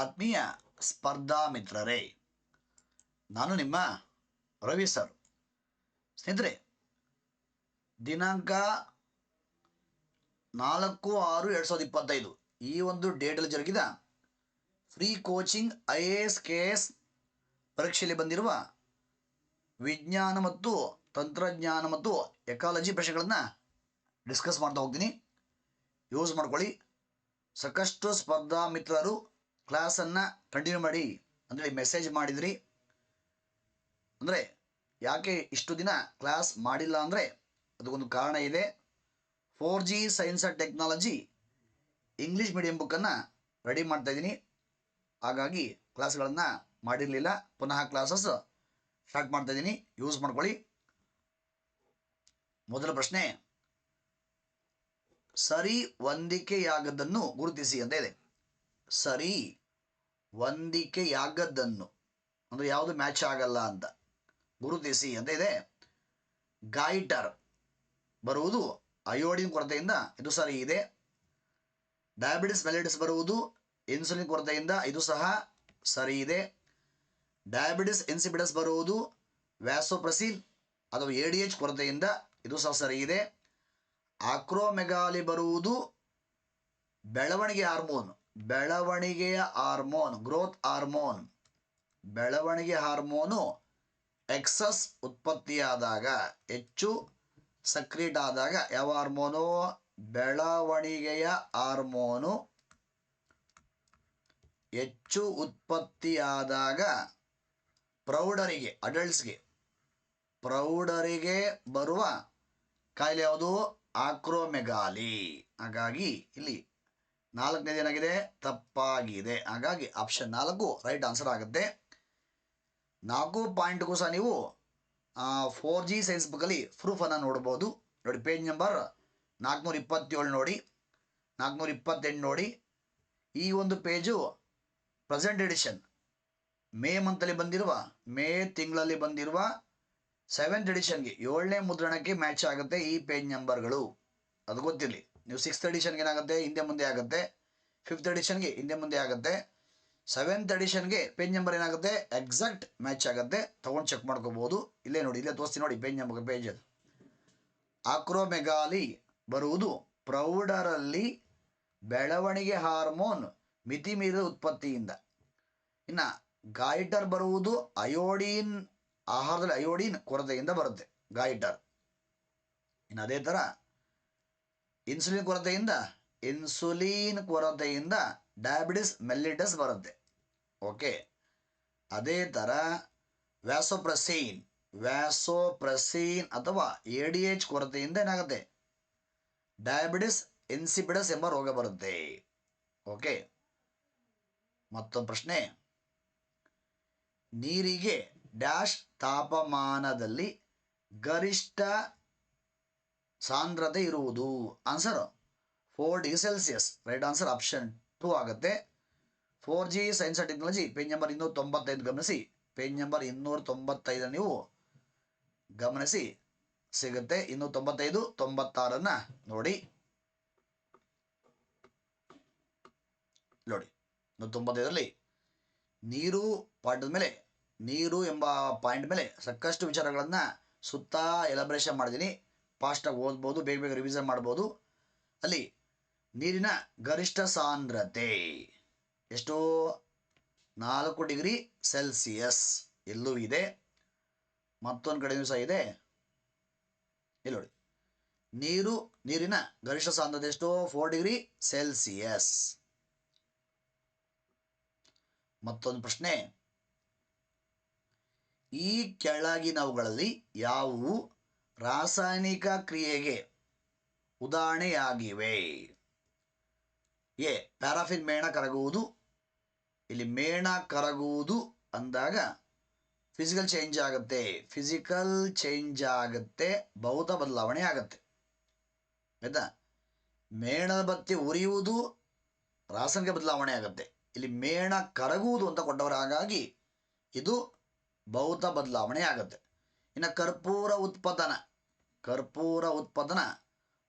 ಆತ್ಮೀಯ ಸ್ಪರ್ಧಾ ಮಿತ್ರರೇ, ನಾನು ನಿಮ್ಮ ರವಿ ಸರ್. ಸ್ನೇಹಿತರೆ, ದಿನಾಂಕ ನಾಲ್ಕು ಆರು ಎರಡು ಸಾವಿರದ ಇಪ್ಪತ್ತೈದು. ಈ ಒಂದು ಡೇಟಲ್ಲಿ ಜರುಗಿದ free coaching I A S K S ಪರೀಕ್ಷೆಯಲ್ಲಿ ಬಂದಿರುವ ವಿಜ್ಞಾನ ಮತ್ತು ತಂತ್ರಜ್ಞಾನ ಮತ್ತು ಎಕಾಲಜಿ ಪ್ರಶ್ನೆಗಳನ್ನು ಡಿಸ್ಕಸ್ ಮಾಡ್ತಾ ಹೋಗ್ತೀನಿ. ಯೂಸ್ ಮಾಡ್ಕೊಳ್ಳಿ. ಸಾಕಷ್ಟು ಸ್ಪರ್ಧಾ ಮಿತ್ರರು ಕ್ಲಾಸನ್ನು ಕಂಟಿನ್ಯೂ ಮಾಡಿ, ಅಂದರೆ ಮೆಸೇಜ್ ಮಾಡಿದ್ರಿ, ಅಂದರೆ ಯಾಕೆ ಇಷ್ಟು ದಿನ ಕ್ಲಾಸ್ ಮಾಡಿಲ್ಲ ಅಂದರೆ ಅದಕ್ಕೊಂದು ಕಾರಣ ಇದೆ. Four G science and technology English medium ಬುಕ್ಕನ್ನು ರೆಡಿ ಮಾಡ್ತಾಯಿದ್ದೀನಿ ಹಾಗಾಗಿ ಕ್ಲಾಸ್ಗಳನ್ನು ಮಾಡಿರಲಿಲ್ಲ. ಪುನಃ ಕ್ಲಾಸಸ್ ಸ್ಟಾರ್ಟ್ ಮಾಡ್ತಾಯಿದ್ದೀನಿ ಯೂಸ್ ಮಾಡ್ಕೊಳ್ಳಿ. ಮೊದಲ ಪ್ರಶ್ನೆ, ಸರಿ ಹೊಂದಿಕೆಯಾಗದ್ದನ್ನು ಗುರುತಿಸಿ ಅಂತ ಇದೆ. ಸರಿ ಹೊಂದಿಕೆಯಾಗದ್ದನ್ನು ಅಂದರೆ ಯಾವುದು ಮ್ಯಾಚ್ ಆಗಲ್ಲ ಅಂತ. ಗುರುತಿಸಿ ಅಂತ ಇದೆ ಗಾಯಿಟರ್ ಬರುವುದು ಅಯೋಡಿನ್ ಕೊರತೆಯಿಂದ ಇದು ಸರಿ ಇದೆ. ಡಯಾಬಿಟಿಸ್ ಮೆಲಿಟಿಸ್ ಬರುವುದು ಇನ್ಸುಲಿನ್ ಕೊರತೆಯಿಂದ ಇದು ಸಹ ಸರಿ ಇದೆ. ಡಯಾಬಿಟಿಸ್ ಇನ್ಸಿಬಿಡಸ್ ಬರುವುದು ವ್ಯಾಸೋಪ್ರಸಿಲ್ ಅಥವಾ ಎ ಡಿ ಎಚ್ ಕೊರತೆಯಿಂದ ಇದು ಸಹ ಸರಿ ಇದೆ. ಆಕ್ರೋಮೆಗಾಲಿ ಬರುವುದು ಬೆಳವಣಿಗೆ ಹಾರ್ಮೋನ್ ಬೆಳವಣಿಗೆಯ ಹಾರ್ಮೋನ್, ಗ್ರೋತ್ ಹಾರ್ಮೋನ್. ಬೆಳವಣಿಗೆ ಹಾರ್ಮೋನು ಎಕ್ಸಸ್ ಉತ್ಪತ್ತಿಯಾದಾಗ, ಹೆಚ್ಚು ಸಕ್ರಿಯೇಟ್ ಆದಾಗ ಯಾವ ಹಾರ್ಮೋನು? ಬೆಳವಣಿಗೆಯ ಹಾರ್ಮೋನು ಹೆಚ್ಚು ಉತ್ಪತ್ತಿಯಾದಾಗ ಪ್ರೌಢರಿಗೆ ಅಡಲ್ಟ್ಸ್ಗೆ ಪ್ರೌಢರಿಗೆ ಬರುವ ಕಾಯಿಲೆ ಯಾವುದು? ಆಕ್ರೋಮೆಗಾಲಿ. ಹಾಗಾಗಿ ಇಲ್ಲಿ ನಾಲ್ಕನೇದು ಏನಾಗಿದೆ? ತಪ್ಪಾಗಿದೆ. ಹಾಗಾಗಿ ಆಪ್ಷನ್ ನಾಲ್ಕು ರೈಟ್ ಆನ್ಸರ್ ಆಗುತ್ತೆ. ನಾಲ್ಕು ಪಾಯಿಂಟ್ಗೂ ಸಹ ನೀವು ಫೋರ್ ಜಿ ಸೈನ್ಸ್ ಬುಕ್ಕಲ್ಲಿ ಪ್ರೂಫನ್ನು ನೋಡ್ಬೋದು. ನೋಡಿ ಪೇಜ್ ನಂಬರ್ ನಾಲ್ಕುನೂರ ಇಪ್ಪತ್ತೇಳು ನೋಡಿ. ನಾಲ್ಕುನೂರ ಇಪ್ಪತ್ತೆಂಟು ನೋಡಿ. ಈ ಒಂದು ಪೇಜು ಪ್ರೆಸೆಂಟ್ ಎಡಿಷನ್ ಮೇ ಮಂತಲ್ಲಿ ಬಂದಿರುವ, ಮೇ ತಿಂಗಳಲ್ಲಿ ಬಂದಿರುವ ಸೆವೆಂತ್ ಎಡಿಷನ್ಗೆ ಏಳನೇ ಮುದ್ರಣಕ್ಕೆ ಮ್ಯಾಚ್ ಆಗುತ್ತೆ ಈ ಪೇಜ್ ನಂಬರ್ಗಳು ಅದು ಗೊತ್ತಿರಲಿ. ನೀವು ಸಿಕ್ಸ್ತ್ ಎಡಿಷನ್ಗೆ ಏನಾಗುತ್ತೆ? ಹಿಂದೆ ಮುಂದೆ ಆಗುತ್ತೆ. ಫಿಫ್ತ್ ಎಡಿಷನ್ಗೆ ಹಿಂದೆ ಮುಂದೆ ಆಗುತ್ತೆ. ಸೆವೆಂತ್ ಎಡಿಷನ್ಗೆ ಪೇಜ್ ನಂಬರ್ ಏನಾಗುತ್ತೆ? ಎಕ್ಸಾಕ್ಟ್ ಮ್ಯಾಚ್ ಆಗುತ್ತೆ. ತೊಗೊಂಡು ಚೆಕ್ ಮಾಡ್ಕೋಬೋದು. ಇಲ್ಲೇ ನೋಡಿ, ಇಲ್ಲೇ ದೋಸ್ತಿ ನೋಡಿ ಪೇಜ್ ನಂಬರ್ ಪೇಜ್ ಅದು. ಆಕ್ರೋಮೆಗಾಲಿ ಬರುವುದು ಪ್ರೌಢರಲ್ಲಿ ಬೆಳವಣಿಗೆ ಹಾರ್ಮೋನ್ ಮಿತಿ ಮೀರಿದ ಉತ್ಪತ್ತಿಯಿಂದ. ಇನ್ನು ಗಾಯಿಟರ್ ಬರುವುದು ಅಯೋಡಿನ್, ಆಹಾರದಲ್ಲಿ ಅಯೋಡೀನ್ ಕೊರತೆಯಿಂದ ಬರುತ್ತೆ. ಗಾಯಿಟರ್. ಇನ್ನು ಅದೇ ಥರ ಇನ್ಸುಲಿನ್ ಕೊರತೆಯಿಂದ ಇನ್ಸುಲಿನ್ ಕೊರತೆಯಿಂದ ಡಯಾಬಿಟಿಸ್ ಮೆಲ್ಲಿಟಸ್ ಬರುತ್ತೆ. ಓಕೆ ಅದೇ ಥರ ವ್ಯಾಸೋಪ್ರಸೀನ್ ವ್ಯಾಸೋಪ್ರಸೀನ್ ಅಥವಾ ಎ ಡಿ ಎಚ್ ಕೊರತೆಯಿಂದ ಏನಾಗುತ್ತೆ? ಡಯಾಬಿಟಿಸ್ ಇನ್ಸಿಪಿಡಸ್ ಎಂಬ ರೋಗ ಬರುತ್ತೆ. ಓಕೆ ಮತ್ತೊಂದು ಪ್ರಶ್ನೆ. ನೀರಿಗೆ ಡ್ಯಾಶ್ ತಾಪಮಾನದಲ್ಲಿ ಗರಿಷ್ಠ ಸಾಂದ್ರತೆ ಇರುವುದು answer four degree Celsius right answer option two ಆಗುತ್ತೆ. Four G science and technology page number ಇನ್ನೂರ ತೊಂಬತ್ತೈದು ಗಮನಿಸಿ. ಪೇಜ್ ನಂಬರ್ ಇನ್ನೂರ ತೊಂಬತ್ತೈದು ನೀವು ಗಮನಿಸಿ ಸಿಗುತ್ತೆ. ಇನ್ನೂರ ತೊಂಬತ್ತೈದು, ತೊಂಬತ್ತಾರನ್ನು ನೋಡಿ. ನೋಡಿ, ಇನ್ನೂರ ತೊಂಬತ್ತೈದರಲ್ಲಿ ನೀರು ಪಾಠದ ಮೇಲೆ, ನೀರು ಎಂಬ ಪಾಯಿಂಟ್ ಮೇಲೆ ಸಾಕಷ್ಟು ವಿಚಾರಗಳನ್ನು ಸುತ್ತ ಎಲಬ್ರೇಷನ್ ಮಾಡಿದ್ದೀನಿ ಫಾಸ್ಟಾಗಿ ಓದ್ಬೋದು, ಬೇಗ ಬೇಗ ರಿವಿಸನ್ ಮಾಡ್ಬೋದು. ಅಲ್ಲಿ ನೀರಿನ ಗರಿಷ್ಠ ಸಾಂದ್ರತೆ ಎಷ್ಟು? ನಾಲ್ಕು ಡಿಗ್ರಿ ಸೆಲ್ಸಿಯಸ್ ಎಲ್ಲೂ ಇದೆ. ಮತ್ತೊಂದು ಕಡೆಯೂ ಸಹ ಇದೆ. ಇಲ್ಲಿ ನೋಡಿ. ನೀರು, ನೀರಿನ ಗರಿಷ್ಠ ಸಾಂದ್ರತೆ ಎಷ್ಟು? ಫೋರ್ ಡಿಗ್ರಿ ಸೆಲ್ಸಿಯಸ್ ಮತ್ತೊಂದು ಪ್ರಶ್ನೆ. ಈ ಕೆಳಗಿನವುಗಳಲ್ಲಿ ಯಾವುವು? ರಾಸಾಯನಿಕ ಕ್ರಿಯೆಗೆ ಉದಾಹರಣೆಯಾಗಿವೆ. ಎ, ಪ್ಯಾರಾಫಿನ್ ಮೇಣ ಕರಗುವುದು. ಇಲ್ಲಿ ಮೇಣ ಕರಗುವುದು ಅಂದಾಗ ಫಿಸಿಕಲ್ ಚೇಂಜ್ ಆಗುತ್ತೆ. ಫಿಸಿಕಲ್ ಚೇಂಜ್ ಆಗುತ್ತೆ. ಭೌತ ಬದಲಾವಣೆ ಆಗುತ್ತೆ. ಆಯ್ತಾ? ಮೇಣದ ಬತ್ತಿ ಉರಿಯುವುದು ರಾಸಾಯನಿಕ ಬದಲಾವಣೆ ಆಗುತ್ತೆ. ಇಲ್ಲಿ ಮೇಣ ಕರಗುವುದು ಅಂತ ಕೊಟ್ಟವರ ಹಾಗಾಗಿ ಇದು ಭೌತ ಬದಲಾವಣೆ ಆಗುತ್ತೆ. ಇನ್ನು ಕರ್ಪೂರ ಉತ್ಪತನ ಕರ್ಪೂರ ಉತ್ಪತನ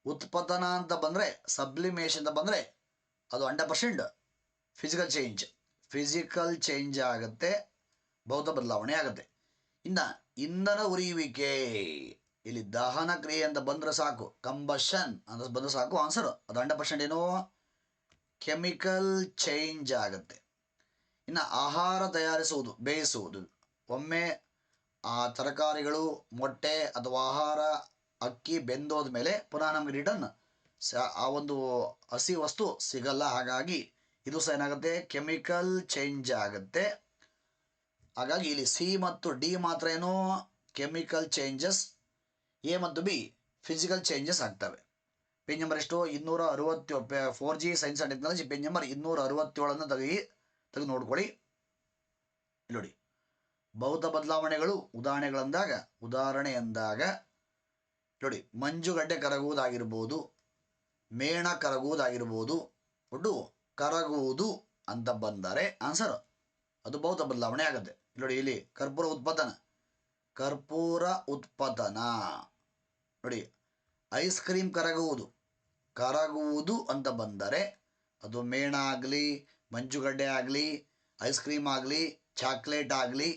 ಉತ್ಪತನ ಅಂತ ಬಂದರೆ ಸಬ್ಲಿಮೇಷನ್ ಅಂತ ಬಂದರೆ ಅದು hundred percent physical change physical change ಆಗುತ್ತೆ, ಭೌತ ಬದಲಾವಣೆ ಆಗುತ್ತೆ. ಇನ್ನು ಇಂಧನ ಉರಿಯುವಿಕೆ, ಇಲ್ಲಿ ದಹನ ಕ್ರಿಯೆ ಅಂತ ಬಂದರೆ ಸಾಕು ಕಂಬಷನ್ ಅಂತ ಬಂದರೆ ಸಾಕು ಆನ್ಸರ್ ಅದು ಹಂಡ್ರೆಡ್ ಪರ್ಸೆಂಟ್ ಏನು ಕೆಮಿಕಲ್ ಚೇಂಜ್ ಆಗುತ್ತೆ. ಇನ್ನು ಆಹಾರ ತಯಾರಿಸುವುದು, ಬೇಯಿಸುವುದು, ಒಮ್ಮೆ ಆ ತರಕಾರಿಗಳು, ಮೊಟ್ಟೆ ಅಥವಾ ಆಹಾರ, ಅಕ್ಕಿ ಬೆಂದೋದ ಮೇಲೆ ಪುನಃ ನಮಗೆ ರಿಟರ್ನ್ ಸ ಆ ಒಂದು ಹಸಿ ವಸ್ತು ಸಿಗಲ್ಲ. ಹಾಗಾಗಿ ಇದು ಸಹ ಏನಾಗುತ್ತೆ? ಕೆಮಿಕಲ್ ಚೇಂಜ್ ಆಗುತ್ತೆ. ಹಾಗಾಗಿ ಇಲ್ಲಿ ಸಿ ಮತ್ತು ಡಿ ಮಾತ್ರ ಏನು? ಕೆಮಿಕಲ್ ಚೇಂಜಸ್ ಎ ಮತ್ತು ಬಿ ಫಿಸಿಕಲ್ ಚೇಂಜಸ್ ಆಗ್ತವೆ. ಪೇಜ್ ನಂಬರ್ ಎಷ್ಟು? ಇನ್ನೂರ ಅರವತ್ತೇಳು four G science and technology page number ಇನ್ನೂರ ಅರವತ್ತೇಳನ್ನು ತೆಗಿ ತೆಗೆದು ನೋಡ್ಕೊಳ್ಳಿ. ನೋಡಿ. ಭೌತ ಬದಲಾವಣೆಗಳು ಉದಾಹರಣೆಗಳಂದಾಗ ಉದಾಹರಣೆ ಎಂದಾಗ ನೋಡಿ ಮಂಜುಗಡ್ಡೆ ಕರಗುವುದಾಗಿರ್ಬೋದು, ಮೇಣ ಕರಗುವುದಾಗಿರ್ಬೋದು, ಒಟ್ಟು ಕರಗುವುದು ಅಂತ ಬಂದರೆ ಆನ್ಸರ್ ಅದು ಬೌದ್ಧ ಬದಲಾವಣೆ ಆಗುತ್ತೆ. ನೋಡಿ, ಇಲ್ಲಿ ಕರ್ಪೂರ ಉತ್ಪಾದನ. ಕರ್ಪೂರ ಉತ್ಪಾದನ. ನೋಡಿ ಐಸ್ ಕ್ರೀಮ್ ಕರಗುವುದು. ಕರಗುವುದು ಅಂತ ಬಂದರೆ, ಅದು ಮೇಣ ಆಗಲಿ ಮಂಜುಗಡ್ಡೆ ಆಗಲಿ ಐಸ್ ಕ್ರೀಮ್ ಆಗಲಿ ಚಾಕ್ಲೇಟ್ ಆಗಲಿ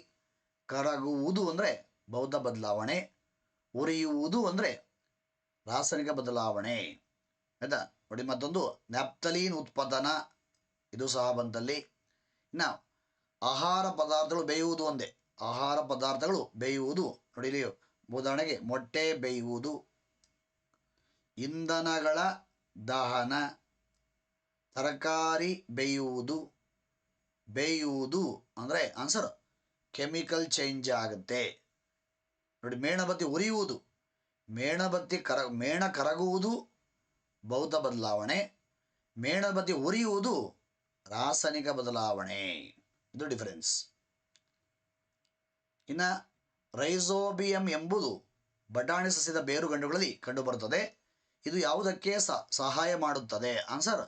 ಕರಗುವುದು ಅಂದರೆ ಬೌದ್ಧ ಬದಲಾವಣೆ, ಉರಿಯುವುದು ಅಂದರೆ ರಾಸಾಯನಿಕ ಬದಲಾವಣೆ. ಆಯ್ತಾ? ನೋಡಿ, ಮತ್ತೊಂದು, ನ್ಯಾಪ್ತಲೀನ್ ಉತ್ಪಾದನ, ಇದು ಸಹ ಬಂದಲ್ಲಿ ಇನ್ನು, ಆಹಾರ ಪದಾರ್ಥಗಳು ಬೇಯುವುದು ಒಂದೇ. ಆಹಾರ ಪದಾರ್ಥಗಳು ಬೇಯುವುದು, ನೋಡಿ ಉದಾಹರಣೆಗೆ ಮೊಟ್ಟೆ ಬೇಯುವುದು, ಇಂಧನಗಳ ದಹನ, ತರಕಾರಿ ಬೇಯುವುದು ಬೇಯುವುದು ಅಂದರೆ ಆನ್ಸರ್ ಕೆಮಿಕಲ್ ಚೇಂಜ್ ಆಗುತ್ತೆ. ನೋಡಿ ಮೇಣಬತ್ತಿ ಉರಿಯುವುದು. ಮೇಣಬತ್ತಿ ಕರ, ಮೇಣ ಕರಗುವುದು, ಭೌತ ಬದಲಾವಣೆ. ಮೇಣಬತ್ತಿ ಉರಿಯುವುದು ರಾಸಾಯನಿಕ ಬದಲಾವಣೆ. ಇದು ಡಿಫರೆನ್ಸ್ ಇನ್ನು ರೈಸೋಬಿಯಂ ಎಂಬುದು ಬಟಾಣಿ ಸಸ್ಯದ ಬೇರುಗಂಡುಗಳಲ್ಲಿ ಕಂಡುಬರುತ್ತದೆ. ಇದು ಯಾವುದಕ್ಕೆ ಸಹಾಯ ಮಾಡುತ್ತದೆ? ಆನ್ಸರ್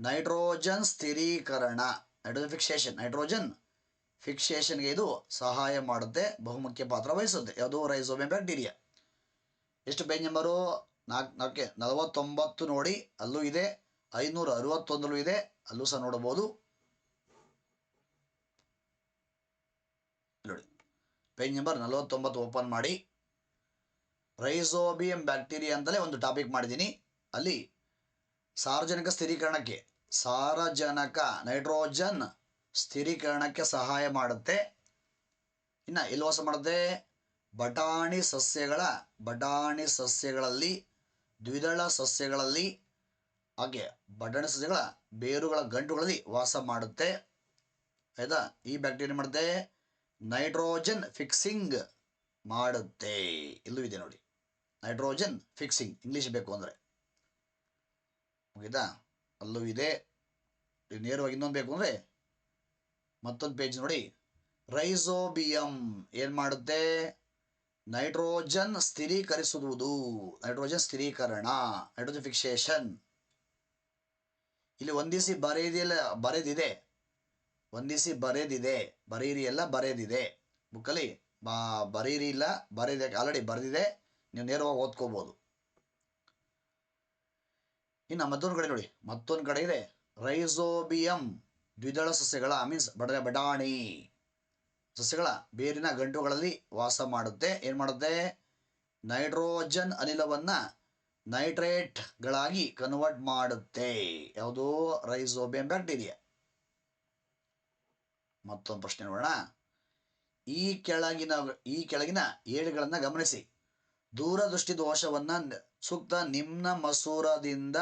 ನೈಟ್ರೋಜನ್ ಸ್ಥಿರೀಕರಣ ನೈಟ್ರೋಜನ್ ಫಿಕ್ಸೇಷನ್ ನೈಟ್ರೋಜನ್ ಫಿಕ್ಸೇಷನ್ಗೆ ಇದು ಸಹಾಯ ಮಾಡುತ್ತೆ, ಬಹುಮುಖ್ಯ ಪಾತ್ರ ವಹಿಸುತ್ತೆ. ಯಾವುದು ರೈಸೋಮೆ ಬ್ಯಾಕ್ಟೀರಿಯಾ ಎಷ್ಟು ಪೇಜ್ ನಂಬರು ನಾಲ್ಕು, ನಾಲ್ಕೆ, ನಲವತ್ತೊಂಬತ್ತು ನೋಡಿ. ಅಲ್ಲೂ ಇದೆ. ಐನೂರ ಅರವತ್ತೊಂದರಲ್ಲೂ ಇದೆ. ಅಲ್ಲೂ ಸಹ ನೋಡಬಹುದು. ನೋಡಿ. ಪೇಜ್ ನಂಬರ್ ನಲವತ್ತೊಂಬತ್ತು ಓಪನ್ ಮಾಡಿ. ರೈಸೋಬಿಯಂ ಬ್ಯಾಕ್ಟೀರಿಯಾ ಅಂತಲೇ ಒಂದು ಟಾಪಿಕ್ ಮಾಡಿದ್ದೀನಿ. ಅಲ್ಲಿ ಸಾರ್ವಜನಿಕ ಸ್ಥಿರೀಕರಣಕ್ಕೆ, ಸಾರಜನಕ ನೈಟ್ರೋಜನ್ ಸ್ಥಿರೀಕರಣಕ್ಕೆ ಸಹಾಯ ಮಾಡುತ್ತೆ. ಇನ್ನು ಎಲ್ಲಿ ವಾಸ ಮಾಡುತ್ತೆ? ಬಟಾಣಿ ಸಸ್ಯಗಳ, ಬಟಾಣಿ ಸಸ್ಯಗಳಲ್ಲಿ, ದ್ವಿದಳ ಸಸ್ಯಗಳಲ್ಲಿ, ಹಾಗೆ ಬಟಾಣಿ ಸಸ್ಯಗಳ ಬೇರುಗಳ ಗಂಟುಗಳಲ್ಲಿ ವಾಸ ಮಾಡುತ್ತೆ. ಆಯ್ತಾ? ಈ ಬ್ಯಾಕ್ಟೀರಿಯಾ ಮಾಡುತ್ತೆ? ನೈಟ್ರೋಜನ್ ಫಿಕ್ಸಿಂಗ್ ಮಾಡುತ್ತೆ. ಇಲ್ಲೂ ಇದೆ ನೋಡಿ. ನೈಟ್ರೋಜನ್ ಫಿಕ್ಸಿಂಗ್ ಇಂಗ್ಲೀಷ್ ಬೇಕು ಅಂದರೆ. ಮುಗಿತಾ? ಅಲ್ಲೂ ಇದೆ. ನೇರವಾಗಿ ಇನ್ನೊಂದು ಬೇಕು ಅಂದರೆ ಮತ್ತೊಂದು ಪೇಜ್ ನೋಡಿ. ರೈಸೋಬಿಯಂ ಏನು ಮಾಡುತ್ತೆ? ನೈಟ್ರೋಜನ್ ಸ್ಥಿರೀಕರಿಸುವುದು. ನೈಟ್ರೋಜನ್ ಸ್ಥಿರೀಕರಣ, ನೈಟ್ರೋಜನ್ ಫಿಕ್ಸೇಷನ್ ಇಲ್ಲಿ ಒಂದಿಸಿ ಬರೆಯದಿಲ್ಲ ಬರೆದಿದೆ. ಒಂದಿಸಿ ಬರೆದಿದೆ. ಬರೀರಿ ಎಲ್ಲ ಬರೆದಿದೆ. ಬುಕ್ಕಲ್ಲಿ ಬಾ, ಬರೀರಿ ಇಲ್ಲ ಬರೆದಿದೆ ಆಲ್ರೆಡಿ ಬರೆದಿದೆ. ನೀವು ನೇರವಾಗಿ ಓದ್ಕೋಬೋದು. ಇನ್ನು ಮತ್ತೊಂದು ಕಡೆ ನೋಡಿ. ಮತ್ತೊಂದು ಕಡೆ ಇದೆ. ರೈಸೋಬಿಯಂ. ದ್ವಿದಳ ಸಸ್ಯಗಳ ಮೀನ್ಸ್ ಬಡ, ಬಡಾಣಿ ಸಸ್ಯಗಳ ಬೇರಿನ ಗಂಟುಗಳಲ್ಲಿ ವಾಸ ಮಾಡುತ್ತೆ. ಏನು ಮಾಡುತ್ತೆ? ನೈಟ್ರೋಜನ್ ಅನಿಲವನ್ನು ನೈಟ್ರೇಟ್ಗಳಾಗಿ ಕನ್ವರ್ಟ್ ಮಾಡುತ್ತೆ. ಯಾವುದು? ರೈಸೋಬಿಯಂ ಬ್ಯಾಕ್ಟೀರಿಯಾ ಮತ್ತೊಂದು ಪ್ರಶ್ನೆ ನೋಡೋಣ. ಈ ಕೆಳಗಿನ ಈ ಕೆಳಗಿನ ಏಳುಗಳನ್ನು ಗಮನಿಸಿ. ದೂರದೃಷ್ಟಿ ದೋಷವನ್ನು ಸೂಕ್ತ ನಿಮ್ನ ಮಸೂರದಿಂದ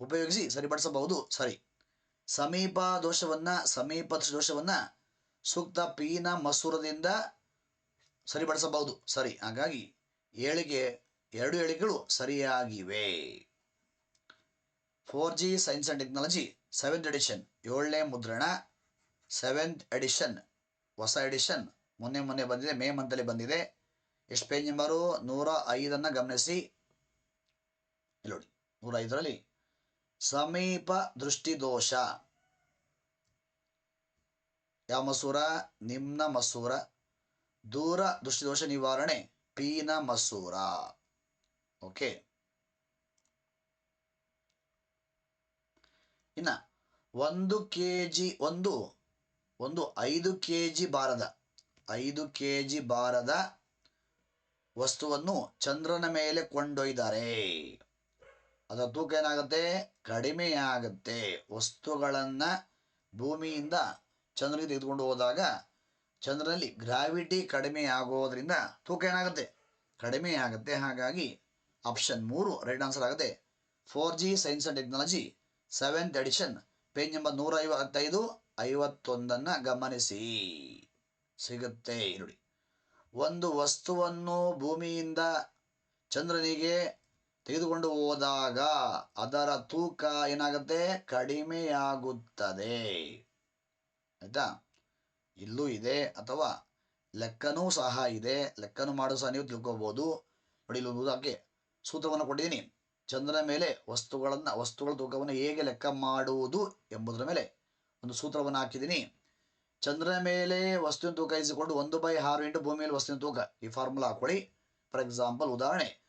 ಉಪಯೋಗಿಸಿ ಸರಿಪಡಿಸಬಹುದು. ಸರಿ. ಸಮೀಪ ದೋಷವನ್ನು ಸಮೀಪ ದೋಷವನ್ನು ಸೂಕ್ತ ಪೀನ ಮಸೂರದಿಂದ ಸರಿಪಡಿಸಬಹುದು. ಸರಿ, ಹಾಗಾಗಿ ಏಳಿಗೆ, ಎರಡು ಏಳಿಗೆಗಳು ಸರಿಯಾಗಿವೆ. Four G science and technology seventh edition ಏಳನೇ ಮುದ್ರಣ ಸೆವೆಂತ್ ಎಡಿಷನ್ ಹೊಸ ಎಡಿಷನ್ ಮೊನ್ನೆ ಮೊನ್ನೆ ಬಂದಿದೆ, ಮೇ ಮಂತಲ್ಲಿ ಬಂದಿದೆ. ಎಷ್ಟು ಪೇಜ್ ನಂಬರು ನೂರ ಐದನ್ನು ಗಮನಿಸಿ. ನೋಡಿ, ನೂರ ಐದರಲ್ಲಿ ಸಮೀಪ ದೃಷ್ಟಿದೋಷ. ಯಾವ ಮಸೂರ? ನಿಮ್ನ ಮಸೂರ. ದೂರ ದೃಷ್ಟಿದೋಷ ನಿವಾರಣೆ. ಪೀನ ಮಸೂರ. ಓಕೆ. ಇನ್ನ ಒಂದು ಕೆ ಜಿ ಒಂದು ಒಂದು ಐದು ಕೆ ಜಿ ಭಾರದ, ಐದು ಕೆ ಜಿ ಭಾರದ ವಸ್ತುವನ್ನು ಚಂದ್ರನ ಮೇಲೆ ಕೊಂಡೊಯ್ದಾರೆ. ಅದರ ತೂಕ ಏನಾಗುತ್ತೆ? ಕಡಿಮೆಯಾಗುತ್ತೆ. ವಸ್ತುಗಳನ್ನು ಭೂಮಿಯಿಂದ ಚಂದ್ರನಿಗೆ ತೆಗೆದುಕೊಂಡು ಹೋದಾಗ ಚಂದ್ರನಲ್ಲಿ ಗ್ರಾವಿಟಿ ಕಡಿಮೆ ಆಗೋದ್ರಿಂದ ತೂಕ ಏನಾಗುತ್ತೆ? ಕಡಿಮೆ ಆಗುತ್ತೆ ಹಾಗಾಗಿ ಆಪ್ಷನ್ ಮೂರು ರೈಟ್ ಆನ್ಸರ್ ಆಗುತ್ತೆ. Four G science and technology seventh edition page number ನೂರ ಐವತ್ತೈದು ಐವತ್ತೊಂದನ್ನು ಗಮನಿಸಿ. ಸಿಗುತ್ತೆ ನೋಡಿ ಒಂದು ವಸ್ತುವನ್ನು ಭೂಮಿಯಿಂದ ಚಂದ್ರನಿಗೆ ತೆಗೆದುಕೊಂಡು ಹೋದಾಗ ಅದರ ತೂಕ ಏನಾಗುತ್ತೆ? ಕಡಿಮೆಯಾಗುತ್ತದೆ. ಆಯಿತಾ? ಇಲ್ಲೂ ಇದೆ ಅಥವಾ ಲೆಕ್ಕನೂ ಸಹ ಇದೆ. ಲೆಕ್ಕನೂ ಮಾಡೋ ಸಹ ನೀವು ತಿಳ್ಕೊಬೋದು. ನೋಡಿ ಉದಾಹರಣೆಗೆ ಸೂತ್ರವನ್ನು ಕೊಟ್ಟಿದ್ದೀನಿ. ಚಂದ್ರನ ಮೇಲೆ ವಸ್ತುಗಳನ್ನು, ವಸ್ತುಗಳ ತೂಕವನ್ನು ಹೇಗೆ ಲೆಕ್ಕ ಮಾಡುವುದು ಎಂಬುದರ ಮೇಲೆ ಒಂದು ಸೂತ್ರವನ್ನು ಹಾಕಿದ್ದೀನಿ. ಚಂದ್ರನ ಮೇಲೆ ವಸ್ತುವಿನ ತೂಕ ಇಸಿಕೊಂಡು ಒಂದು ಬೈ ಆರು ಇಂಟು ಭೂಮಿಯಲ್ಲಿ ವಸ್ತುವಿನ ತೂಕ. ಈ ಫಾರ್ಮುಲಾ ಹಾಕೊಳ್ಳಿ ಫಾರ್ ಎಕ್ಸಾಂಪಲ್ ಉದಾಹರಣೆ.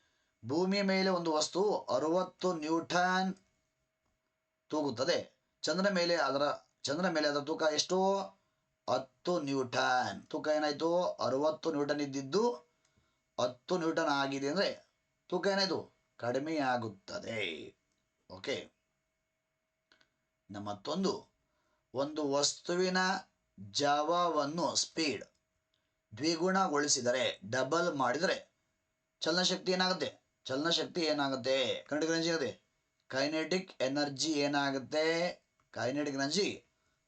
ಭೂಮಿಯ ಮೇಲೆ ಒಂದು ವಸ್ತು ಅರುವತ್ತು ನ್ಯೂಟನ್ ತೂಗುತ್ತದೆ. ಚಂದ್ರನ ಮೇಲೆ ಅದರ, ಚಂದ್ರನ ಮೇಲೆ ಅದರ ತೂಕ ಎಷ್ಟು? ಹತ್ತು ನ್ಯೂಟನ್. ತೂಕ ಏನಾಯಿತು? ಅರುವತ್ತು ನ್ಯೂಟನ್ ಇದ್ದಿದ್ದು ಹತ್ತು ನ್ಯೂಟನ್ ಆಗಿದೆ ಅಂದರೆ ತೂಕ ಏನಾಯಿತು? ಕಡಿಮೆಯಾಗುತ್ತದೆ ಓಕೆ. ನಮ್ಮ ಮತ್ತೊಂದು, ಒಂದು ವಸ್ತುವಿನ ಜವವನ್ನು ಸ್ಪೀಡ್ ದ್ವಿಗುಣಗೊಳಿಸಿದರೆ ಡಬಲ್ ಮಾಡಿದರೆ, ಚಲನಶಕ್ತಿ ಏನಾಗುತ್ತೆ? ಚಲನಶಕ್ತಿ ಏನಾಗುತ್ತೆ? ಕನ್ನಡಿಗ ಎನರ್ಜಿ ಅದೇ ಕೈನೆಟಿಕ್ ಎನರ್ಜಿ ಏನಾಗುತ್ತೆ? ಕೈನೆಟಿಕ್ ಎನರ್ಜಿ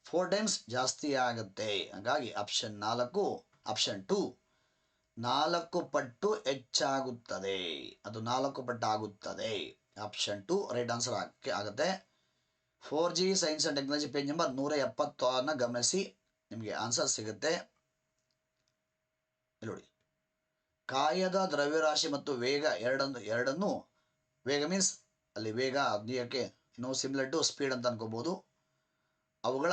ಫೋರ್ ಟೈಮ್ಸ್ ಜಾಸ್ತಿ ಆಗುತ್ತೆ. ಹಾಗಾಗಿ ಆಪ್ಷನ್ ನಾಲ್ಕು ಆಪ್ಷನ್ ಟು ನಾಲ್ಕು ಪಟ್ಟು ಹೆಚ್ಚಾಗುತ್ತದೆ. ಅದು ನಾಲ್ಕು ಪಟ್ಟು ಆಗುತ್ತದೆ ಆಪ್ಷನ್ ಟು ರೈಟ್ ಆನ್ಸರ್ ಹಾಕಿ, ಆಗುತ್ತೆ. Four G science and technology page number ನೂರ ಎಪ್ಪತ್ತಾರನ್ನ ಗಮನಿಸಿ ನಿಮಗೆ ಆನ್ಸರ್ ಸಿಗುತ್ತೆ. ನೋಡಿ. ಕಾಯದ ದ್ರವ್ಯರಾಶಿ ಮತ್ತು ವೇಗ ಎರಡನ್ನು ಎರಡನ್ನು ವೇಗ ಮೀನ್ಸ್ ಅಲ್ಲಿ ವೇಗ ಅದಕ್ಕೆ ನೋ ಸಿಮಿಲರ್ ಟು ಸ್ಪೀಡ್ ಅಂತ ಅನ್ಕೋಬೋದು. ಅವುಗಳ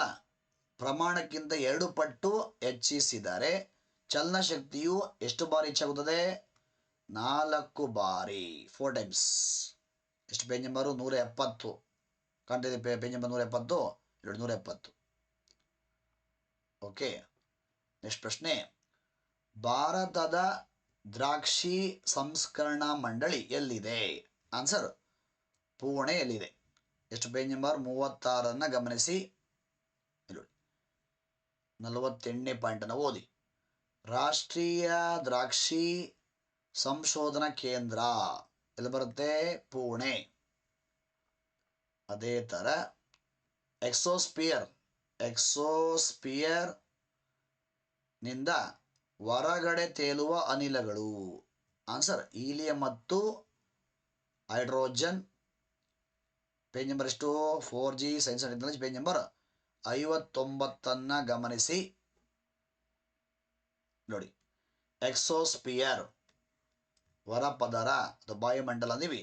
ಪ್ರಮಾಣಕ್ಕಿಂತ ಎರಡು ಪಟ್ಟು ಹೆಚ್ಚಿಸಿದರೆ ಚಲನಶಕ್ತಿಯು ಎಷ್ಟು ಬಾರಿ ಹೆಚ್ಚಾಗುತ್ತದೆ? ನಾಲ್ಕು ಬಾರಿ ಫೋರ್ ಟೈಮ್ಸ್ ಎಷ್ಟು ಪೇಜ್ ನಂಬರು ನೂರ ಎಪ್ಪತ್ತು ಕಾಣ್ತಿದೆ ಪೇಜ್ ನಂಬರ್ ನೂರ ಎಪ್ಪತ್ತು ಎರಡು ನೂರ ಎಪ್ಪತ್ತು ಓಕೆ ನೆಕ್ಸ್ಟ್ ಪ್ರಶ್ನೆ. ಭಾರತದ ದ್ರಾಕ್ಷಿ ಸಂಸ್ಕರಣಾ ಮಂಡಳಿ ಎಲ್ಲಿದೆ? ಆನ್ಸರ್ ಪುಣೆಯಲ್ಲಿದೆ ಎಷ್ಟು ಪೇಜ್ ನಂಬರ್ ಮೂವತ್ತಾರನ್ನು ಗಮನಿಸಿ. ನಲವತ್ತೆಂಟನೇ ಪಾಯಿಂಟನ್ನು ಓದಿ. ರಾಷ್ಟ್ರೀಯ ದ್ರಾಕ್ಷಿ ಸಂಶೋಧನಾ ಕೇಂದ್ರ ಎಲ್ಲಿ ಬರುತ್ತೆ? ಪುಣೆ. ಅದೇ ಥರ ಎಕ್ಸೋಸ್ಪಿಯರ್ ಎಕ್ಸೋಸ್ಪಿಯರ್ನಿಂದ ಹೊರಗಡೆ ತೇಲುವ ಅನಿಲಗಳು. ಆನ್ಸರ್ ಈಲಿಯಂ ಮತ್ತು ಹೈಡ್ರೋಜನ್. ಪೇಜ್ ನಂಬರ್ ಎಷ್ಟು? Four G science and technology page number ಐವತ್ತೊಂಬತ್ತನ್ನು ಗಮನಿಸಿ. ನೋಡಿ ಎಕ್ಸೋಸ್ಪಿಯರ್ ಹೊರಪದರ ಅಥವಾ ವಾಯುಮಂಡಲ ಅಂದಿವಿ.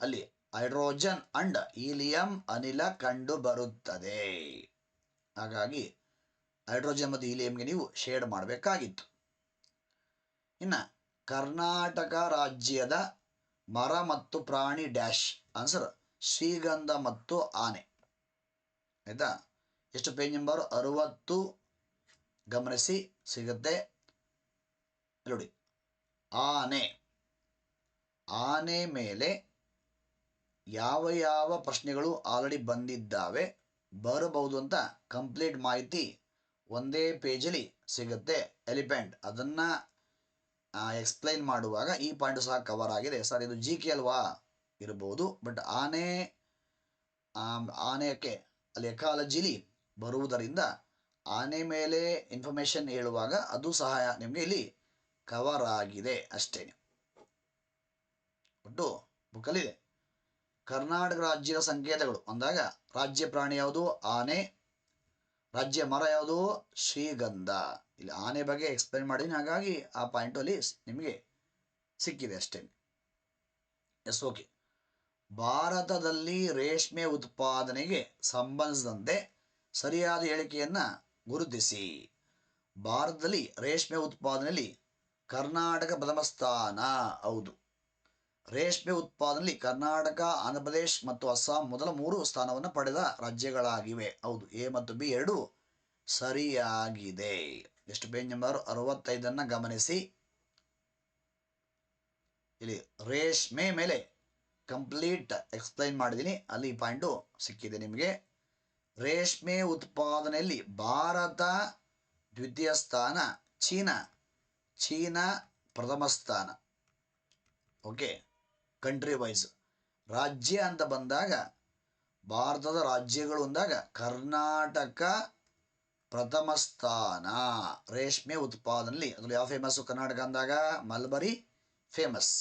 ಅಲ್ಲಿ ಹೈಡ್ರೋಜನ್ ಅಂಡ್ ಈಲಿಯಂ ಅನಿಲ ಕಂಡು ಬರುತ್ತದೆ. ಹಾಗಾಗಿ ಹೈಡ್ರೋಜನ್ ಮತ್ತು ಈಲಿಯಂಗೆ ನೀವು ಶೇಡ್ ಮಾಡಬೇಕಾಗಿತ್ತು. ಇನ್ನು ಕರ್ನಾಟಕ ರಾಜ್ಯದ ಮರ ಮತ್ತು ಪ್ರಾಣಿ ಡ್ಯಾಶ್ ಆನ್ಸರ್ ಶ್ರೀಗಂಧ ಮತ್ತು ಆನೆ. ಆಯಿತಾ? ಎಷ್ಟು ಪೇಜ್ ನಂಬರ್ ಅರುವತ್ತು. ಗಮನಿಸಿ, ಸಿಗುತ್ತೆ. ನೋಡಿ, ಆನೆ. ಆನೆ ಮೇಲೆ ಯಾವ ಯಾವ ಪ್ರಶ್ನೆಗಳು ಆಲ್ರೆಡಿ ಬಂದಿದ್ದಾವೆ ಬರಬಹುದು ಅಂತ ಕಂಪ್ಲೀಟ್ ಮಾಹಿತಿ ಒಂದೇ ಪೇಜಲ್ಲಿ ಸಿಗುತ್ತೆ. ಎಲಿಫೆಂಟ್ ಅದನ್ನು ಎಕ್ಸ್ಪ್ಲೈನ್ ಮಾಡುವಾಗ ಈ ಪಾಯಿಂಟ್ ಸಹ ಕವರ್ ಆಗಿದೆ. ಸರ್, ಇದು ಜಿ ಕೆ ಅಲ್ವಾ? ಇರಬಹುದು ಬಟ್ ಆನೆ ಆನೆಯಕ್ಕೆ ಅಲ್ಲಿ ಎಕಾಲಜಿಲಿ ಬರುವುದರಿಂದ ಆನೆ ಮೇಲೆ ಇನ್ಫಾರ್ಮೇಷನ್ ಹೇಳುವಾಗ ಅದು ಸಹ ನಿಮಗೆ ಇಲ್ಲಿ ಕವರ್ ಆಗಿದೆ ಅಷ್ಟೇ. ಒಟ್ಟು ಬುಕ್ಕಲ್ಲಿದೆ ಕರ್ನಾಟಕ ರಾಜ್ಯದ ಸಂಕೇತಗಳು. ಅಂದಾಗ ರಾಜ್ಯ ಪ್ರಾಣಿ ಯಾವುದು? ಆನೆ. ರಾಜ್ಯ ಮರ ಯಾವುದು? ಶ್ರೀಗಂಧ. ಇಲ್ಲಿ ಆನೆ ಬಗ್ಗೆ ಎಕ್ಸ್ಪ್ಲೈನ್ ಮಾಡಿದ್ದೀನಿ ಹಾಗಾಗಿ ಆ ಪಾಯಿಂಟಲ್ಲಿ ನಿಮಗೆ ಸಿಕ್ಕಿದೆ ಅಷ್ಟೇ. ಎಸ್ ಓಕೆ ಭಾರತದಲ್ಲಿ ರೇಷ್ಮೆ ಉತ್ಪಾದನೆಗೆ ಸಂಬಂಧಿಸಿದಂತೆ ಸರಿಯಾದ ಹೇಳಿಕೆಯನ್ನು ಗುರುತಿಸಿ. ಭಾರತದಲ್ಲಿ ರೇಷ್ಮೆ ಉತ್ಪಾದನೆಯಲ್ಲಿ ಕರ್ನಾಟಕ ಪ್ರಥಮ ಸ್ಥಾನ ಹೌದು. ರೇಷ್ಮೆ ಉತ್ಪಾದನೆಯಲ್ಲಿ ಕರ್ನಾಟಕ, ಆಂಧ್ರಪ್ರದೇಶ್ ಮತ್ತು ಅಸ್ಸಾಂ ಮೊದಲ ಮೂರು ಸ್ಥಾನವನ್ನು ಪಡೆದ ರಾಜ್ಯಗಳಾಗಿವೆ. ಹೌದು. ಎ ಮತ್ತು ಬಿ ಎರಡು ಸರಿಯಾಗಿದೆ. ಎಷ್ಟು ಪೇಜ್ ನಂಬರ್ ಅರವತ್ತೈದನ್ನು ಗಮನಿಸಿ. ಇಲ್ಲಿ ರೇಷ್ಮೆ ಮೇಲೆ ಕಂಪ್ಲೀಟ್ ಎಕ್ಸ್ಪ್ಲೈನ್ ಮಾಡಿದ್ದೀನಿ ಅಲ್ಲಿ ಪಾಯಿಂಟು ಸಿಕ್ಕಿದೆ ನಿಮಗೆ. ರೇಷ್ಮೆ ಉತ್ಪಾದನೆಯಲ್ಲಿ ಭಾರತ ದ್ವಿತೀಯ ಸ್ಥಾನ, ಚೀನಾ ಚೀನಾ ಪ್ರಥಮ ಸ್ಥಾನ. ಓಕೆ ಕಂಟ್ರಿ ವೈಸ್ ರಾಜ್ಯ ಅಂತ ಬಂದಾಗ, ಭಾರತದ ರಾಜ್ಯಗಳು ಅಂದಾಗ ಕರ್ನಾಟಕ ಪ್ರಥಮ ಸ್ಥಾನ. ರೇಷ್ಮೆ ಉತ್ಪಾದನೆಯಲ್ಲಿ ಅದ್ರಲ್ಲಿ ಯಾವ ಫೇಮಸ್ಸು ಕರ್ನಾಟಕ ಅಂದಾಗ ಮಲ್ಬರಿ ಫೇಮಸ್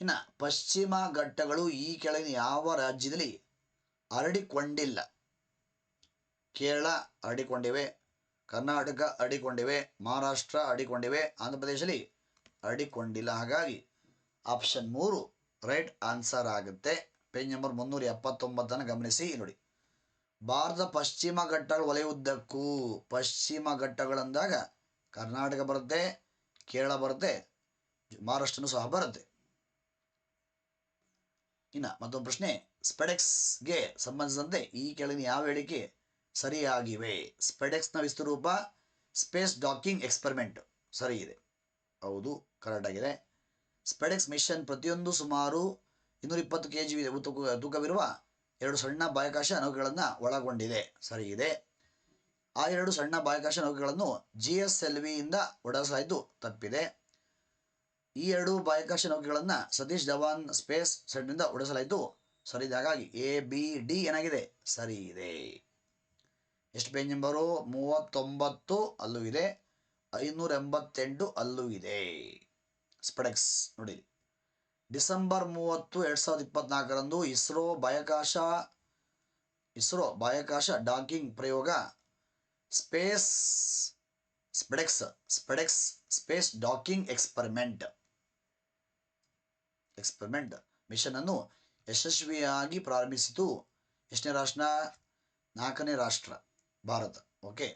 ಇನ್ನು ಪಶ್ಚಿಮ ಘಟ್ಟಗಳು ಈ ಕೆಳಗಿನ ಯಾವ ರಾಜ್ಯದಲ್ಲಿ ಹರಡಿಕೊಂಡಿಲ್ಲ? ಕೇರಳ ಹರಡಿಕೊಂಡಿವೆ, ಕರ್ನಾಟಕ ಅಡಿಕೊಂಡಿವೆ ಮಹಾರಾಷ್ಟ್ರ ಅಡಿಕೊಂಡಿವೆ ಆಂಧ್ರ ಪ್ರದೇಶದಲ್ಲಿ ಹರಡಿಕೊಂಡಿಲ್ಲ. ಹಾಗಾಗಿ ಆಪ್ಷನ್ ಮೂರು ರೈಟ್ ಆನ್ಸರ್ ಆಗುತ್ತೆ. ಪೇಜ್ ನಂಬರ್ ಮುನ್ನೂರ ಎಪ್ಪತ್ತೊಂಬತ್ತನ್ನು ಗಮನಿಸಿ. ನೋಡಿ ಭಾರತ ಪಶ್ಚಿಮ ಘಟ್ಟಗಳ ವಲಯುದ್ದಕ್ಕೂ ಪಶ್ಚಿಮ ಘಟ್ಟಗಳಂದಾಗ ಕರ್ನಾಟಕ ಬರುತ್ತೆ, ಕೇರಳ ಬರುತ್ತೆ, ಮಹಾರಾಷ್ಟ್ರನೂ ಸಹ ಬರುತ್ತೆ. ಇನ್ನು ಮತ್ತೊಂದು ಪ್ರಶ್ನೆ, ಸ್ಪೆಡೆಕ್ಸ್ಗೆ ಸಂಬಂಧಿಸಿದಂತೆ ಈ ಕೆಳಗಿನ ಯಾವ ಹೇಳಿಕೆ ಸರಿಯಾಗಿವೆ? ಸ್ಪೆಡೆಕ್ಸ್ನ ವಿಸ್ತರೂಪ ಸ್ಪೇಸ್ ಡಾಕಿಂಗ್ ಎಕ್ಸ್ಪೆರಿಮೆಂಟ್. ಸರಿ ಇದೆ. ಹೌದು, ಕರೆಕ್ಟ್ ಆಗಿದೆ. ಸ್ಪೆಡೆಕ್ಸ್ ಮಿಷನ್ ಪ್ರತಿಯೊಂದು ಸುಮಾರು ಇನ್ನೂರ ಇಪ್ಪತ್ತು ಕೆ ಜಿ ತೂಕವಿರುವ ಎರಡು ಸಣ್ಣ ಬಾಹ್ಯಾಕಾಶ ನೌಕೆಗಳನ್ನು ಒಳಗೊಂಡಿದೆ. ಸರಿ, ಇದೆ. ಆ ಎರಡು ಸಣ್ಣ ಬಾಹ್ಯಾಕಾಶ ನೌಕೆಗಳನ್ನು ಜಿ ಎಸ್ ಎಲ್ ವಿಯಿಂದ ಒಡೆಸಲಾಯಿತು ತಪ್ಪಿದೆ. ಈ ಎರಡು ಬಾಹ್ಯಾಕಾಶ ನೌಕೆಗಳನ್ನು ಸತೀಶ್ ಧವಾನ್ ಸ್ಪೇಸ್ ಸೆಟ್ನಿಂದ ಒಡಿಸಲಾಯಿತು ಸರಿ ಹಾಗಾಗಿ ಎ ಬಿ ಡಿ ಏನಾಗಿದೆ? ಸರಿ, ಇದೆ. ಎಷ್ಟು ಪೇಜ್ ನಂಬರು? ಮೂವತ್ತೊಂಬತ್ತು ಅಲ್ಲೂ ಇದೆ. ಐನೂರ ಎಂಬತ್ತೆಂಟು ಅಲ್ಲೂ ಇದೆ. ಸ್ಪೆಡೆಕ್ಸ್ ನೋಡಿ. ಡಿಸೆಂಬರ್ ಮೂವತ್ತು ಎರಡು ಸಾವಿರದ ಇಪ್ಪತ್ನಾಲ್ಕರಂದು ಇಸ್ರೋ ಬಾಹ್ಯಾಕಾಶ ಇಸ್ರೋ ಬಾಹ್ಯಾಕಾಶ ಡಾಕಿಂಗ್ ಪ್ರಯೋಗ space SpaDeX SpaDeX space docking experiment experiment mission ಅನ್ನು ಯಶಸ್ವಿಯಾಗಿ ಪ್ರಾರಂಭಿಸಿತು. ಎಷ್ಟನೇ ರಾಷ್ಟ್ರ? ನಾಲ್ಕನೇ ರಾಷ್ಟ್ರ, ಭಾರತ. ಓಕೆ.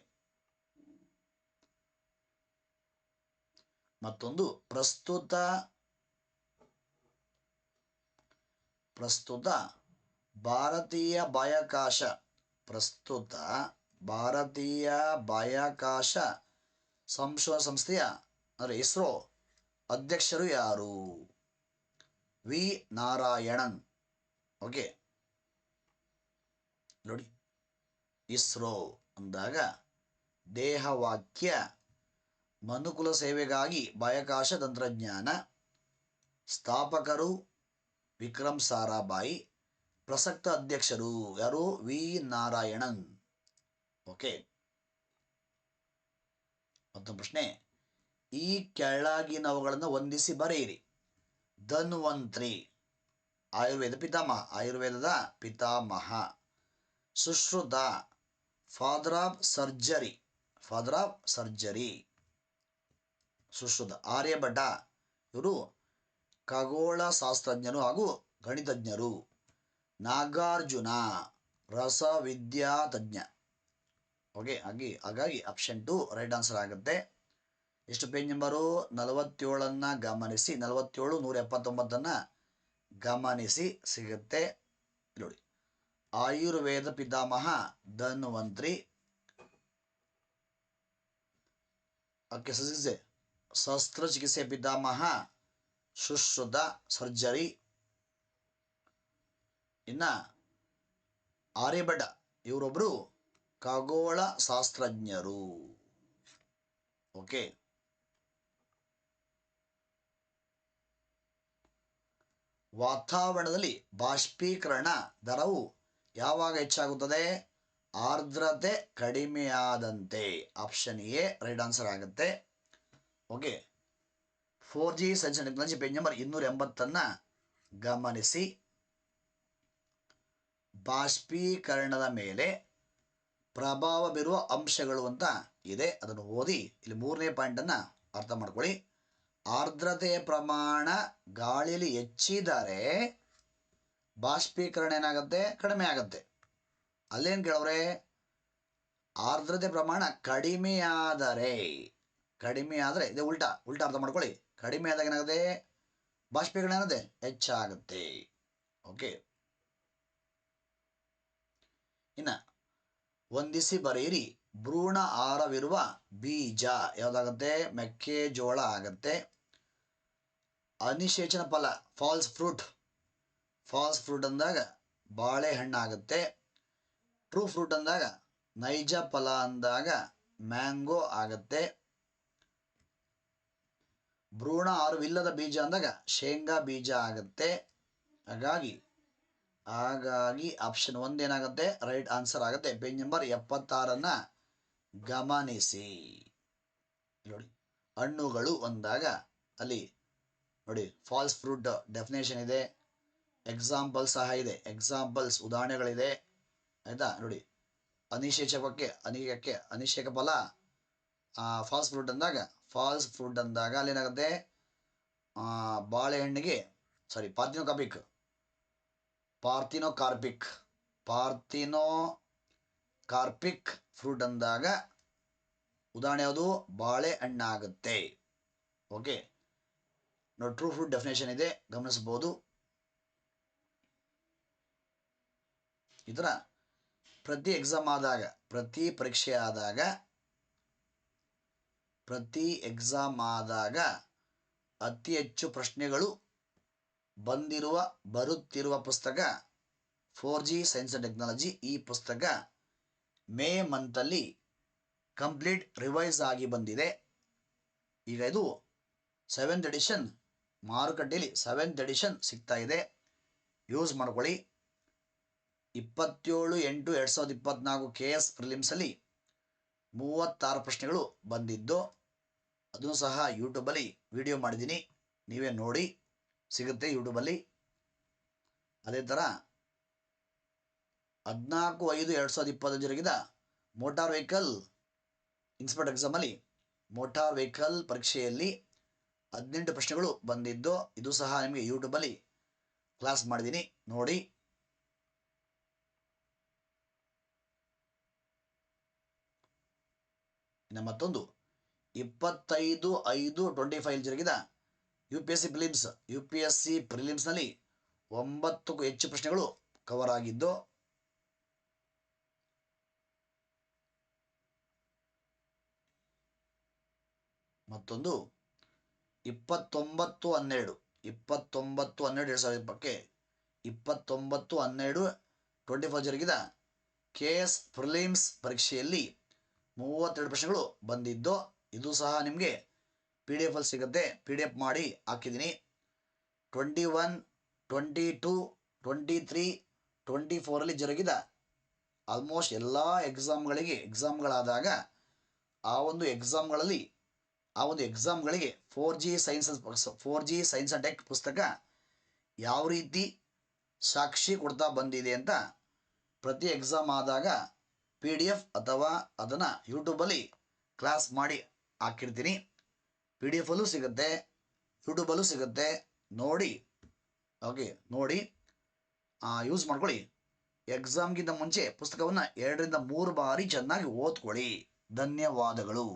ಮತ್ತೊಂದು ಪ್ರಸ್ತುತ ಪ್ರಸ್ತುತ ಭಾರತೀಯ ಬಾಹ್ಯಾಕಾಶ, ಪ್ರಸ್ತುತ ಭಾರತೀಯ ಬಾಹ್ಯಾಕಾಶ ಸಂಶೋಧನಾ ಸಂಸ್ಥೆಯ, ಅಂದರೆ ಇಸ್ರೋ ಅಧ್ಯಕ್ಷರು ಯಾರು? ವಿ. ನಾರಾಯಣನ್. ಓಕೆ. ನೋಡಿ, ಇಸ್ರೋ ಅಂದಾಗ ದೇಹವಾಕ್ಯ, ಮನುಕುಲ ಸೇವೆಗಾಗಿ ಬಾಹ್ಯಾಕಾಶ ತಂತ್ರಜ್ಞಾನ ಸ್ಥಾಪಕರು ವಿಕ್ರಮ್ ಸಾರಾಭಾಯಿ, ಪ್ರಸಕ್ತ ಅಧ್ಯಕ್ಷರು ಯಾರು? ವಿ. ನಾರಾಯಣನ್. ಓಕೆ. ಮತ್ತೊಂದು ಪ್ರಶ್ನೆ. ಈ ಕೆಳಗಿನವುಗಳನ್ನು ಹೊಂದಿಸಿ ಬರೆಯಿರಿ. ಧನ್ವಂತ್ರಿ, ಆಯುರ್ವೇದ ಪಿತಾಮಹ, ಆಯುರ್ವೇದದ ಪಿತಾಮಹ. Sushruta, father of surgery, father of surgery. Sushruta, Aryabhata, ಇವರು ಖಗೋಳ ಶಾಸ್ತ್ರಜ್ಞರು ಹಾಗೂ ಗಣಿತಜ್ಞರು. ನಾಗಾರ್ಜುನ, ರಸವಿದ್ಯಾತಜ್ಞ. ಓಕೆ ಹಾಗೆ ಹಾಗಾಗಿ ಆಪ್ಷನ್ ಟು ರೈಟ್ ಆನ್ಸರ್ ಆಗುತ್ತೆ. ಎಷ್ಟು ಪೇಜ್ ನಂಬರು ನಲವತ್ತೇಳನ್ನು ಗಮನಿಸಿ, ನಲವತ್ತೇಳು ನೂರ ಎಪ್ಪತ್ತೊಂಬತ್ತನ್ನು ಗಮನಿಸಿ ಸಿಗುತ್ತೆ. ನೋಡಿ, ಆಯುರ್ವೇದ ಪಿತಾಮಹ, ಧನ್ವಂತ್ರಿ. ಓಕೆ ಸಸ್ತ್ರ ಶಸ್ತ್ರಚಿಕಿತ್ಸೆ ಪಿತಾಮಹ ಸುಶ್ರುತ ಸರ್ಜರಿ. ಇನ್ನ ಆರ್ಯಭಟ ಇವರೊಬ್ಬರು ಖಗೋಳ ಶಾಸ್ತ್ರಜ್ಞರು. ಓಕೆ. ವಾತಾವರಣದಲ್ಲಿ ಬಾಷ್ಪೀಕರಣ ದರವು ಯಾವಾಗ ಹೆಚ್ಚಾಗುತ್ತದೆ? ಆರ್ದ್ರತೆ ಕಡಿಮೆಯಾದಂತೆ. ಆಪ್ಷನ್ ಎ, ರೈಟ್ ಆನ್ಸರ್ ಆಗುತ್ತೆ. Okay. Four G and technology page number ಇನ್ನೂರ ಎಂಬತ್ತನ್ನು ಗಮನಿಸಿ. ಬಾಷ್ಪೀಕರಣದ ಮೇಲೆ ಪ್ರಭಾವ ಬೀರುವ ಅಂಶಗಳು ಅಂತ ಇದೆ. ಅದನ್ನು ಓದಿ ಇಲ್ಲಿ ಮೂರನೇ ಪಾಯಿಂಟನ್ನು ಅರ್ಥ ಮಾಡ್ಕೊಳ್ಳಿ. ಆರ್ದ್ರತೆಯ ಪ್ರಮಾಣ ಗಾಳಿಯಲ್ಲಿ ಹೆಚ್ಚಿದರೆ ಬಾಷ್ಪೀಕರಣ ಏನಾಗುತ್ತೆ? ಕಡಿಮೆ ಆಗುತ್ತೆ. ಅಲ್ಲೇನು ಕೇಳವ್ರೆ? ಆರ್ದ್ರತೆ ಪ್ರಮಾಣ ಕಡಿಮೆಯಾದರೆ ಕಡಿಮೆ ಆದರೆ ಇದೆ ಉಲ್ಟಾ ಉಲ್ಟಾ ಅರ್ಥ ಮಾಡ್ಕೊಳ್ಳಿ. ಕಡಿಮೆ ಆದಾಗ ಏನಾಗುತ್ತೆ? ಬಾಷ್ಪೀಕರಣ ಏನಿದೆ ಹೆಚ್ಚಾಗುತ್ತೆ. ಓಕೆ ಇನ್ನು ಹೊಂದಿಸಿ ಬರೆಯಿರಿ. ಭ್ರೂಣ ಆಹಾರವಿರುವ ಬೀಜ ಯಾವುದಾಗುತ್ತೆ? ಮೆಕ್ಕೆಜೋಳ ಆಗತ್ತೆ. ಅನಿಶೇಚನ ಫಲ ಫಾಲ್ಸ್ ಫ್ರೂಟ್ ಫಾಲ್ಸ್ ಫ್ರೂಟ್ ಅಂದಾಗ ಬಾಳೆಹಣ್ಣು ಆಗುತ್ತೆ. ಟ್ರೂ ಫ್ರೂಟ್ ಅಂದಾಗ ನೈಜ ಫಲ ಅಂದಾಗ ಮ್ಯಾಂಗೋ ಆಗತ್ತೆ. ಭ್ರೂಣ ಆರುವಿಲ್ಲದ ಬೀಜ ಅಂದಾಗ ಶೇಂಗಾ ಬೀಜ ಆಗುತ್ತೆ. ಹಾಗಾಗಿ ಹಾಗಾಗಿ ಆಪ್ಷನ್ ಒಂದೇನಾಗುತ್ತೆ ರೈಟ್ ಆನ್ಸರ್ ಆಗುತ್ತೆ. ಪೇಜ್ ನಂಬರ್ ಎಪ್ಪತ್ತಾರನ್ನ ಗಮನಿಸಿ. ನೋಡಿ, ಹಣ್ಣುಗಳು ಅಂದಾಗ ಅಲ್ಲಿ ನೋಡಿ ಫಾಲ್ಸ್ ಫ್ರೂಟ್ ಡೆಫಿನೇಷನ್ ಇದೆ. ಎಕ್ಸಾಂಪಲ್ ಸಹ ಇದೆ. ಎಕ್ಸಾಂಪಲ್ಸ್ ಉದಾಹರಣೆಗಳಿದೆ. ಆಯಿತಾ? ನೋಡಿ ಅನಿಶೇಷಕಕ್ಕೆ ಅನಿಯಕ್ಕೆ ಅನಿಷೇಕ ಫಲ ಫಾಲ್ಸ್ ಫ್ರೂಟ್ ಅಂದಾಗ ಫಾಲ್ಸ್ ಫ್ರೂಟ್ ಅಂದಾಗ ಅಲ್ಲೇನಾಗುತ್ತೆ? ಆ, ಬಾಳೆಹಣ್ಣಿಗೆ sorry parthenocarpic parthenocarpic parthenocarpic fruit ಅಂದಾಗ ಉದಾಹರಣೆ ಯಾವುದು? ಬಾಳೆಹಣ್ಣಾಗುತ್ತೆ. ಓಕೆ ನೋಡಿ ಟ್ರೂ ಫ್ರೂಟ್ ಡೆಫಿನೇಷನ್ ಇದೆ. ಗಮನಿಸ್ಬೋದು. ಥರ ಪ್ರತಿ ಎಕ್ಸಾಮ್ ಆದಾಗ ಪ್ರತಿ ಪರೀಕ್ಷೆ ಆದಾಗ ಪ್ರತಿ ಎಕ್ಸಾಮ್ ಆದಾಗ ಅತಿ ಹೆಚ್ಚು ಪ್ರಶ್ನೆಗಳು ಬಂದಿರುವ, ಬರುತ್ತಿರುವ ಪುಸ್ತಕ four G science and technology ಈ ಪುಸ್ತಕ ಮೇ ಮಂತಲ್ಲಿ ಕಂಪ್ಲೀಟ್ ರಿವೈಸ್ ಆಗಿ ಬಂದಿದೆ. ಈಗ ಇದು ಸೆವೆಂತ್ ಎಡಿಷನ್ ಮಾರುಕಟ್ಟೆಯಲ್ಲಿ ಸೆವೆಂತ್ ಎಡಿಷನ್ ಸಿಗ್ತಾ ಇದೆ. ಯೂಸ್ ಮಾಡ್ಕೊಳ್ಳಿ. ಇಪ್ಪತ್ತೇಳು ಎಂಟು ಎರಡು ಸಾವಿರದ ಇಪ್ಪತ್ತ್ನಾಲ್ಕು ಕೆ ಎಸ್ ಪ್ರಿಲಿಮ್ಸಲ್ಲಿ ಮೂವತ್ತಾರು ಪ್ರಶ್ನೆಗಳು ಬಂದಿದ್ದು. ಅದನ್ನು ಸಹ ಯೂಟ್ಯೂಬಲ್ಲಿ ವಿಡಿಯೋ ಮಾಡಿದ್ದೀನಿ. ನೀವೇ ನೋಡಿ, ಸಿಗುತ್ತೆ ಯೂಟ್ಯೂಬಲ್ಲಿ ಅದೇ ಥರ ಹದಿನಾಲ್ಕು ಐದು ಎರಡು ಸಾವಿರದ ಇಪ್ಪತ್ತೈದು ಜರುಗಿದ ಮೋಟಾರ್ ವೆಹಿಕಲ್ ಇನ್ಸ್ಪೆಕ್ಟರ್ ಎಕ್ಸಾಮಲ್ಲಿ ಮೋಟಾರ್ ವೆಹಿಕಲ್ ಪರೀಕ್ಷೆಯಲ್ಲಿ ಹದಿನೆಂಟು ಪ್ರಶ್ನೆಗಳು ಬಂದಿದ್ದು, ಇದು ಸಹ ನಿಮಗೆ ಯೂಟ್ಯೂಬಲ್ಲಿ ಕ್ಲಾಸ್ ಮಾಡಿದ್ದೀನಿ. ನೋಡಿ. ಇನ್ನು ಮತ್ತೊಂದು. ಇಪ್ಪತ್ತೈದು, ಐದು ಟ್ವೆಂಟಿ ಫೈವ್ ಜರುಗಿದ. U P S C prelims U P S C ಪ್ರಿಲಿಮ್ಸ್ನಲ್ಲಿ ಒಂಬತ್ತಕ್ಕೂ ಹೆಚ್ಚು ಪ್ರಶ್ನೆಗಳು ಕವರ್ ಆಗಿದ್ದು, ಮತ್ತೊಂದು ಇಪ್ಪತ್ತೊಂಬತ್ತು, ಹನ್ನೆರಡು. ಇಪ್ಪತ್ತೊಂಬತ್ತು, ಹನ್ನೆರಡು, ಎರಡು ಸಾವಿರದ ಇಪ್ಪಕ್ಕೆ ಇಪ್ಪತ್ತೊಂಬತ್ತು, ಹನ್ನೆರಡು ಟ್ವೆಂಟಿ ಫೋರ್ ಜರುಗಿದ. ಕೆ ಎಸ್ ಪ್ರಿಲಿಮ್ಸ್ ಪರೀಕ್ಷೆಯಲ್ಲಿ ಮೂವತ್ತೆರಡು ಪ್ರಶ್ನೆಗಳು ಬಂದಿದ್ದು ಇದು ಸಹ ನಿಮಗೆ ಪಿ ಡಿ ಎಫಲ್ಲಿ ಸಿಗುತ್ತೆ. ಪಿ ಡಿ ಎಫ್ ಮಾಡಿ ಹಾಕಿದ್ದೀನಿ. Twenty one twenty two twenty three twenty ಫೋರಲ್ಲಿ ಜರುಗಿದ ಆಲ್ಮೋಸ್ಟ್ ಎಲ್ಲ ಎಕ್ಸಾಮ್ಗಳಿಗೆ ಎಕ್ಸಾಮ್ಗಳಾದಾಗ ಆ ಒಂದು ಎಕ್ಸಾಮ್ಗಳಲ್ಲಿ ಆ ಒಂದು ಎಕ್ಸಾಮ್ಗಳಿಗೆ four G science four G science and tech ಪುಸ್ತಕ ಯಾವ ರೀತಿ ಸಾಕ್ಷಿ ಕೊಡ್ತಾ ಬಂದಿದೆ ಅಂತ ಪ್ರತಿ ಎಕ್ಸಾಮ್ ಆದಾಗ ಪಿ ಡಿ ಎಫ್ ಅಥವಾ ಅದನ್ನು ಯೂಟ್ಯೂಬಲ್ಲಿ ಕ್ಲಾಸ್ ಮಾಡಿ ಹಾಕಿರ್ತೀನಿ. ಪಿ ಡಿ ಎಫಲ್ಲೂ ಸಿಗುತ್ತೆ ಯೂಟ್ಯೂಬಲ್ಲೂ ಸಿಗುತ್ತೆ. ನೋಡಿ ಓಕೆ ನೋಡಿ ಯೂಸ್ ಮಾಡ್ಕೊಳ್ಳಿ. ಎಕ್ಸಾಮ್ಗಿಂತ ಮುಂಚೆ ಪುಸ್ತಕವನ್ನು ಎರಡರಿಂದ ಮೂರು ಬಾರಿ ಚೆನ್ನಾಗಿ ಓದ್ಕೊಳ್ಳಿ. ಧನ್ಯವಾದಗಳು.